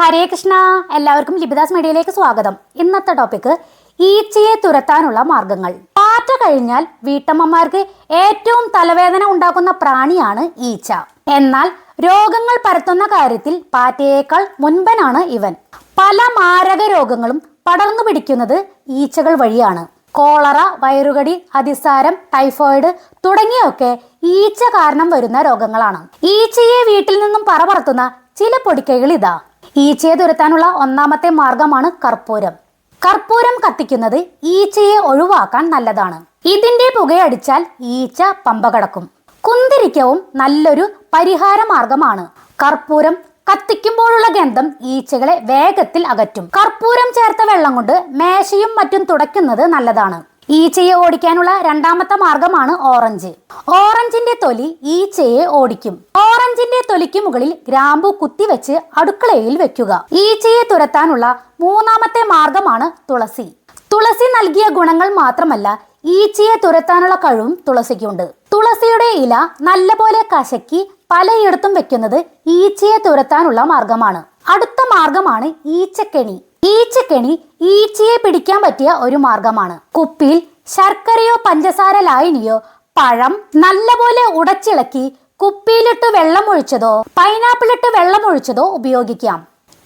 ഹരേ കൃഷ്ണ. എല്ലാവർക്കും ലിപിദാസ് മീഡിയയിലേക്ക് സ്വാഗതം. ഇന്നത്തെ ടോപ്പിക് ഈച്ചയെ തുരത്താനുള്ള മാർഗങ്ങൾ പാറ്റ കഴിഞ്ഞാൽ വീട്ടമ്മമാർക്ക് ഏറ്റവും തലവേദന ഉണ്ടാക്കുന്ന പ്രാണിയാണ് ഈച്ച. എന്നാൽ രോഗങ്ങൾ പരത്തുന്ന കാര്യത്തിൽ പാറ്റയേക്കാൾ മുൻപനാണ് ഇവൻ. പല മാരക രോഗങ്ങളും പടർന്നു പിടിക്കുന്നത് ഈച്ചകൾ വഴിയാണ്. കോളറ വയറുകടി അതിസാരം ടൈഫോയിഡ് തുടങ്ങിയൊക്കെ ഈച്ച കാരണം വരുന്ന രോഗങ്ങളാണ്. ഈച്ചയെ വീട്ടിൽ നിന്നും പറപറത്തുന്ന ചില പൊടിക്കൈകൾ ഇതാ. ഈച്ചയെ തുരത്താനുള്ള ഒന്നാമത്തെ മാർഗമാണ് കർപ്പൂരം. കർപ്പൂരം കത്തിക്കുന്നത് ഈച്ചയെ ഒഴിവാക്കാൻ നല്ലതാണ്. ഇതിന്റെ പുകയടിച്ചാൽ ഈച്ച പമ്പ കടക്കും. കുന്തിരിക്കവും നല്ലൊരു പരിഹാര മാർഗമാണ്. കർപ്പൂരം കത്തിക്കുമ്പോഴുള്ള ഗന്ധം ഈച്ചകളെ വേഗത്തിൽ അകറ്റും. കർപ്പൂരം ചേർത്ത വെള്ളം കൊണ്ട് മേശയും മറ്റും തുടയ്ക്കുന്നത് നല്ലതാണ്. ഈച്ചയെ ഓടിക്കാനുള്ള രണ്ടാമത്തെ മാർഗമാണ് ഓറഞ്ച്. ഓറഞ്ചിന്റെ തൊലി ഈച്ചയെ ഓടിക്കും. ഓറഞ്ചിന്റെ തൊലിക്ക് മുകളിൽ ഗ്രാമ്പു കുത്തിവെച്ച് അടുക്കളയിൽ വെക്കുക. ഈച്ചയെ തുരത്താനുള്ള മൂന്നാമത്തെ മാർഗമാണ് തുളസി. തുളസി നൽകിയ ഗുണങ്ങൾ മാത്രമല്ല ഈച്ചയെ തുരത്താനുള്ള കഴിവും തുളസിക്കുണ്ട്. തുളസിയുടെ ഇല നല്ലപോലെ കശക്കി പലയിടത്തും വെക്കുന്നത് ഈച്ചയെ തുരത്താനുള്ള മാർഗമാണ്. അടുത്ത മാർഗമാണ് ഈച്ചക്കെണി. ഈച്ചക്കെണി ഈച്ചയെ പിടിക്കാൻ പറ്റിയ ഒരു മാർഗമാണ്. കുപ്പിയിൽ ശർക്കരയോ പഞ്ചസാര ലായനിയോ പഴം നല്ലപോലെ ഉടച്ചിളക്കി കുപ്പിയിലിട്ട് വെള്ളമൊഴിച്ചതോ പൈനാപ്പിളിട്ട് വെള്ളമൊഴിച്ചതോ ഉപയോഗിക്കാം.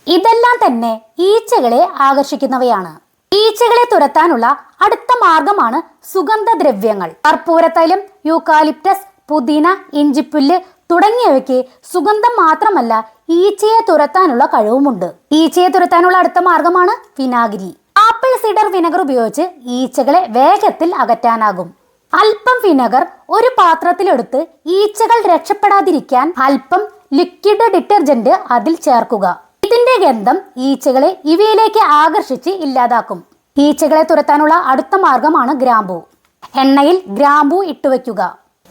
ഇതെല്ലാം തന്നെ ഈച്ചകളെ ആകർഷിക്കുന്നവയാണ്. ഈച്ചകളെ തുരത്താനുള്ള അടുത്ത മാർഗമാണ് സുഗന്ധദ്രവ്യങ്ങൾ. കർപ്പൂരത്തൈലം യൂക്കാലിപ്റ്റസ് പുതിന ഇഞ്ചിപ്പുല്ല് തുടങ്ങിയവയ്ക്ക് സുഗന്ധം മാത്രമല്ല ഈച്ചയെ തുരത്താനുള്ള കഴിവുമുണ്ട്. ഈച്ചയെ തുരത്താനുള്ള അടുത്ത മാർഗമാണ് വിനാഗിരി. ആപ്പിൾ സിഡർ വിനെഗർ ഉപയോഗിച്ച് ഈച്ചകളെ വേഗത്തിൽ അകറ്റാനാകും. അല്പം വിനെഗർ ഒരു പാത്രത്തിലെടുത്ത് ഈച്ചകൾ രക്ഷപ്പെടാതിരിക്കാൻ അല്പം ലിക്വിഡ് ഡിറ്റർജന്റ് അതിൽ ചേർക്കുക. ഇതിന്റെ ഗന്ധം ഈച്ചകളെ ഇവയിലേക്ക് ആകർഷിച്ച് ഇല്ലാതാക്കും. ഈച്ചകളെ തുരത്താനുള്ള അടുത്ത മാർഗമാണ് ഗ്രാമ്പൂ. എണ്ണയിൽ ഗ്രാമ്പൂ ഇട്ടുവയ്ക്കുക.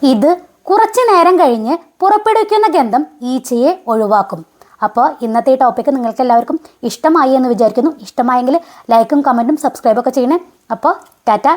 ഇത് കുറച്ചു നേരം കഴിഞ്ഞ് പുറപ്പെടുവിക്കുന്ന ഗന്ധം ഈച്ചയെ ഒഴിവാക്കും. അപ്പോൾ ഇന്നത്തെ ഈ ടോപ്പിക്ക് നിങ്ങൾക്ക് എല്ലാവർക്കും ഇഷ്ടമായി എന്ന് വിചാരിക്കുന്നു. ഇഷ്ടമായെങ്കിൽ ലൈക്കും കമന്റും സബ്സ്ക്രൈബൊക്കെ ചെയ്യണേ. അപ്പോൾ ടാറ്റ